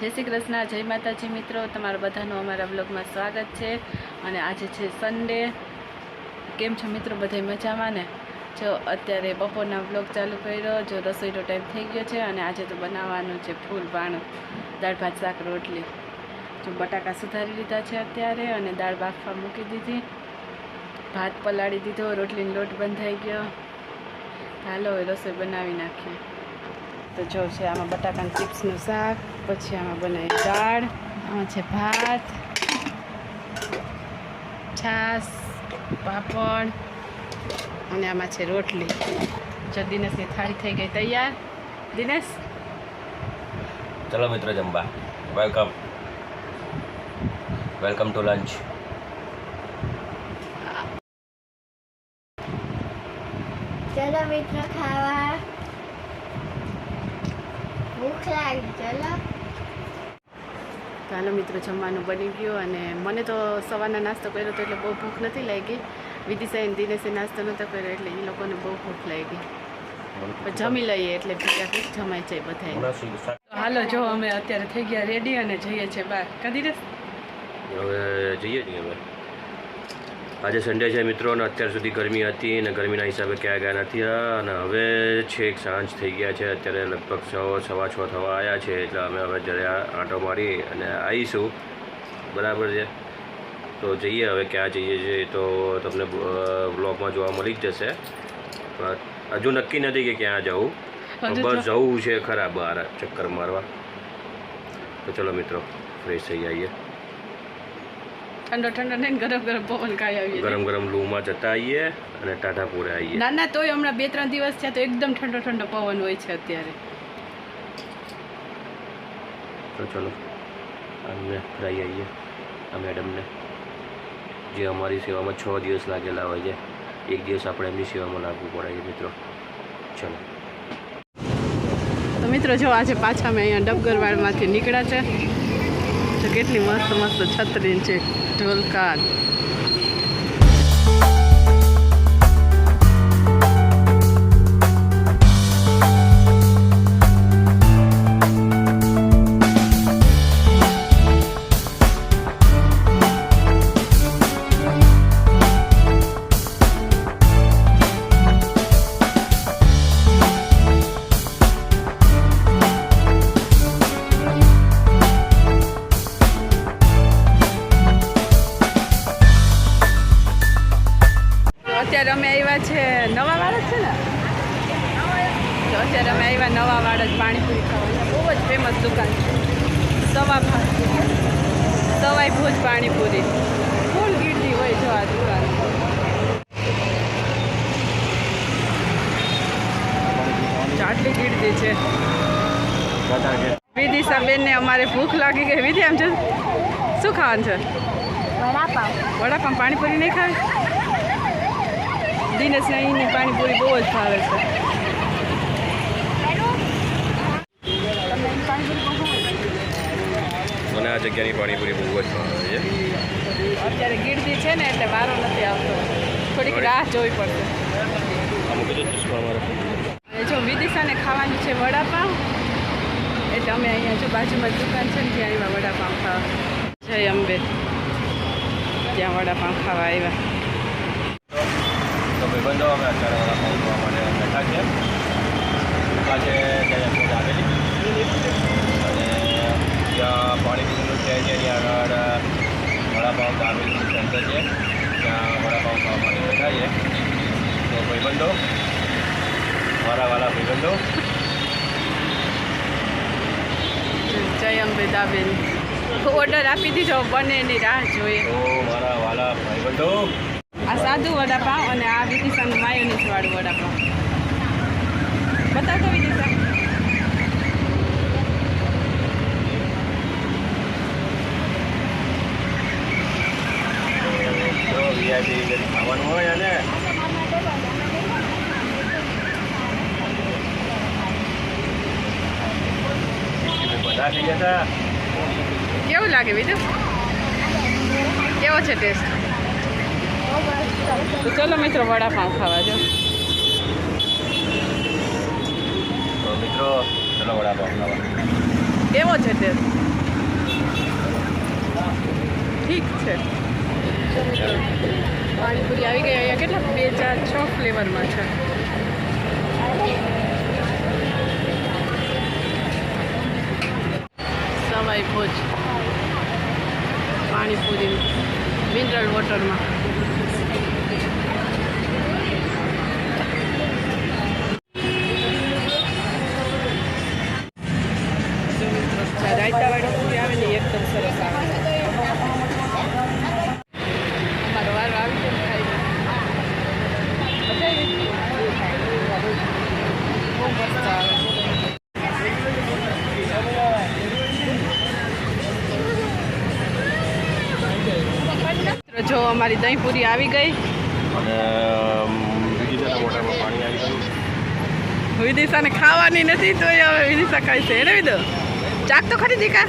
જય શ્રી કૃષ્ણ, જય માતાજી મિત્રો. તમારા બધાનું અમારા બ્લોગમાં સ્વાગત છે. અને આજે છે સન્ડે કેમ છો મિત્રો? બધા મજામાં ને? જો અત્યારે બપોરના બ્લોગ ચાલુ કર્યો, જો રસોઈનો ટાઈમ થઈ ગયો છે અને આજે તો બનાવવાનું છે ફૂલ પાણું દાળ, ભાત, શાક, રોટલી. જો બટાકા સુધારી લીધા છે અત્યારે અને દાળ બાફવા મૂકી દીધી. ભાત પલાળી દીધો, રોટલીનો લોટ બંધાઈ ગયો. હાલો રસોઈ બનાવી નાખીએ. તો જો છે આમાં બટાકાના ચિપ્સનું શાક પછી આમાં બનાવી દાળ આમાં છે ભાત છાશ પાપડ અને આમાં છે રોટલી. જો દિનેશની થાળી થઈ ગઈ તૈયાર. દિનેશ? ચલો મિત્રો જમવા. વેલકમ વેલકમ ટુ લંચ ચલો મિત્રો ખાવા ભૂખ લાગી ચલો મિત્રો જમવાનું બની ગયું અને મને તો સવારના નાસ્તો કર્યો તો એટલે બહુ ભૂખ નથી લાગી. વિદિશાએ દિનેશે નાસ્તો નહોતો કર્યો એટલે એ લોકોને બહુ ભૂખ લાગી. જમી લઈએ એટલે ભેગા જમાઈ જાય બધાય. હાલો જો અમે અત્યારે થઈ ગયા રેડી અને જઈએ છીએ બહાર. કદી રહે હવે જઈએ છીએ આજે સન્ડે છે મિત્રો અને અત્યાર સુધી ગરમી હતી અને ગરમીના હિસાબે ક્યાં ગયા નથી. અને હવે છેક સાંજ થઈ ગયા છે. અત્યારે લગભગ છ સવા છ થવા આવ્યા છે એટલે અમે હવે જરા આંટો મારી અને આવીશું બરાબર છે? તો જઈએ હવે ક્યાં જઈએ છીએ તો તમને બ્લોગમાં જોવા મળી જ જશે. પણ હજુ નક્કી નથી કે ક્યાં જવું. બસ જવું છે ખરા બહાર ચક્કર મારવા. તો ચલો મિત્રો ફ્રેશ થઈ આવીએ. ઠંડો ઠંડો નહીં ને ગરમ ગરમ પવન ખાઈ આવીએ ગરમ ગરમ લૂમાં જતા આવીએ અને ટાટાપુરે આવીએ. ના ના તોય હમણાં બે ત્રણ દિવસ થયા તો એકદમ ઠંડો ઠંડો પવન હોય છે અત્યારે. તો ચલો અમને ફરાઈ આવીએ આ મેડમને. જે અમારી સેવામાં છ દિવસ લાગેલા હોય છે. એક દિવસ આપણે એમની સેવામાં લાગવું પડે છે મિત્રો. ચલો. તો મિત્રો જો આજે પાછા અમે અહીંયા ડબગરવાડમાંથી નીકળ્યા છે. તો કેટલી મસ્ત મસ્ત છત્રી છે. ઢોલકા તો દુકાન છે. સવા સવાઈ ભુજ પાણીપુરી ફૂલ ગીરદી હોય જો આ દુકાન જો આટલી ગીરદી છે. વિદિશા બેનને અમારે ભૂખ લાગી ગઈ. વિધિ આમ છે શું ખાવાનું છે? વડાપાવ. વડાપાવ પાણીપુરી નહીં ખાય? દિનેશને અહીંની પાણીપુરી બહુ જ ભાવે છે. આ જગ્યાની પાણીપુરી બહુ જ ભાવે છે. અત્યારે ગીરદી છે ને એટલે વારો નથી આવતો. થોડીક રાહ જોવી પડશે. જો વિદિશાને ખાવાની છે વડાપાઉં એટલે અમે અહીંયા જો બાજુમાં દુકાન છે ને ત્યાં આવ્યા વડાપાઉં ખાવા. જય અંબે. ત્યાં વડાપાઉં ખાવા આવ્યા. તો ભાઈબંધો અમે અત્યારે વડાપાઉં ખાવા માટે બેઠા છે. આજે આવેલી અને પાણી પાણીપુરીનું છે જેની આગળ વડાપાઉં દાબેલીનું સેન્ટર છે. ત્યાં વડાપાઉં ખાવા માટે બેઠા છે તો ભાઈબંધો મારા વાલા ભાઈબંધો. જય અંબે દાબેન ઓર્ડર આપી દીધો બને એની રાહ જોઈએ. તો મારા વાલા ભાઈબંધો. આ સાદું વડાપાઉં અને આ વિદિશાનું માયોનીઝ વાળું વડાપાઉં. બતાવતો વિદિશા કેવું લાગે બીજું? કેવો છે ટેસ્ટ તો ચલો મિત્રો વડાપાઉં ખાવા જો. મિત્રો ચલો વડાપાઉં ખાવા. કેવો છે ટેસ્ટ ઠીક છે. પાણીપુરી આવી ગઈ. અહીંયા કેટલા? બે ચાર છ ફ્લેવરમાં છે. સવાઈ ભોજ પાણીપુરી મિનરલ વોટરમાં જો અમારી દહીં પૂરી આવી ગઈ. વિદિશાને ખાવાની નથી તો હવે વિદિશા ખાઈ છે. એને વિદો? ચાક તો ખરી દીકા.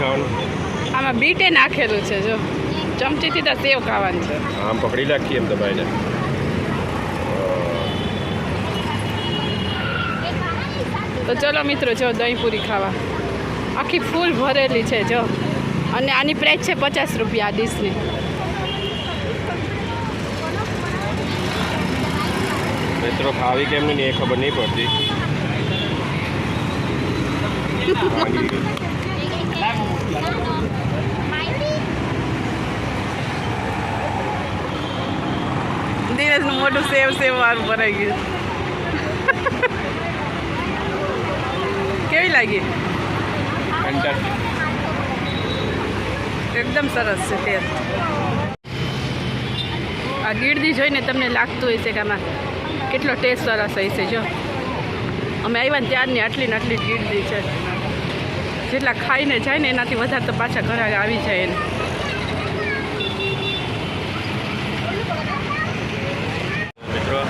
ખાવાનું. આમાં બીટે નાખેલું છે જો. ચમચીથી તો સેવ ખાવાની છે. આમ પકડી રાખીએ એમ દબાઈને તો ચલો મિત્રો જો દહીં પૂરી ખાવા. આખી ફૂલ ભરેલી છે જો. અને આની પ્રાઇસ છે પચાસ રૂપિયા આ ડીશની. મિત્રો ખાવી કેમ નહીં એ ખબર નહીં પડતી. દિનેશનું મોટું સેવ સેવ વાળું ભરાઈ ગયું. કેવી લાગી? એકદમ સરસ છે ટેસ્ટ આ ગીરદી જોઈને તમને લાગતું હશે કે આમાં કેટલો ટેસ્ટ સરસ હશે જો. અમે આવ્યા ને ત્યારની આટલી ને આટલી ગીરદી છે. જેટલા ખાઈને જાય ને એનાથી વધારે તો પાછા ઘરે આવી જાય એને મિત્રો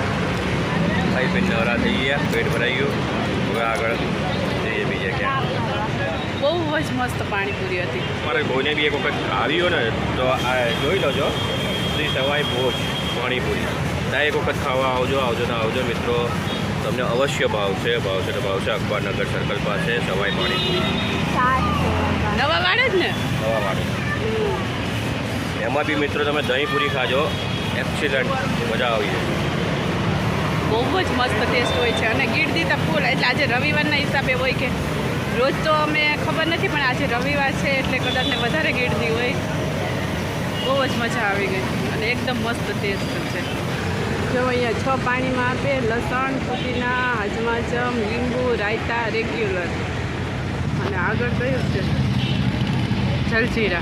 ખાઈ પીને નવરા થઈ ગયા પેટ ભરાઈ ગયું. હવે આગળ જઈએ બીજે ક્યાં. બહુ જ મસ્ત પાણીપુરી હતી. મારે ભાઈને બી એક વખત આવ્યો ને તો આ જોઈ લોજો. શ્રી સવાઈ ભોજ પાણીપુરી. ત્યાં એક વખત ખાવા આવજો આવજો ને આવજો મિત્રો. તમને અવશ્ય ભાવશે ભાવશે તો ભાવશે અખબારનગર સર્કલ પાસે સવાઈ પાણીપુરી. નવા વાડે જ ને? હવાવાળું એમાં બી મિત્રો તમે દહીં પૂરી ખાજો. એક્સિલન્ટ મજા આવી જાય. બહુ જ મસ્ત ટેસ્ટ હોય છે. અને ગીરદી તો ફૂલ, એટલે આજે રવિવારના હિસાબે હોય કે રોજ તો અમે ખબર નથી, પણ આજે રવિવાર છે એટલે કદાચ ને વધારે ગીરદી હોય. બહુ જ મજા આવી ગઈ. અને એકદમ મસ્ત ટેસ્ટ છે. જો અહીંયા છ પાણીમાં આપે, લસણ, પુદીના હજમાચમ લીંબુ, રાયતા રેગ્યુલર અને આગળ કયું છે? જલજીરા.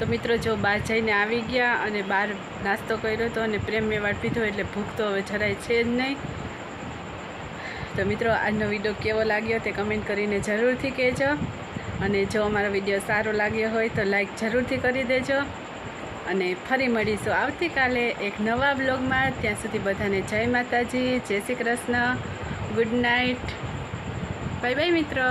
તો મિત્રો જો બહાર જઈને આવી ગયા અને બહાર નાસ્તો કર્યો હતો અને પ્રેમ મેવાડ પીધો એટલે ભૂખ તો હવે જરાય છે જ નહીં. તો મિત્રો, આજનો વીડિયો કેવો લાગ્યો તે કમેન્ટ કરીને જરૂરથી કહેજો. અને જો અમારો વીડિયો સારો લાગ્યો હોય તો લાઈક જરૂરથી કરી દેજો. અને ફરી મળીશું આવતીકાલે એક નવા બ્લોગમાં ત્યાં સુધી બધાને જય માતાજી, જય Shri Krishna. Good night bye bye મિત્રો.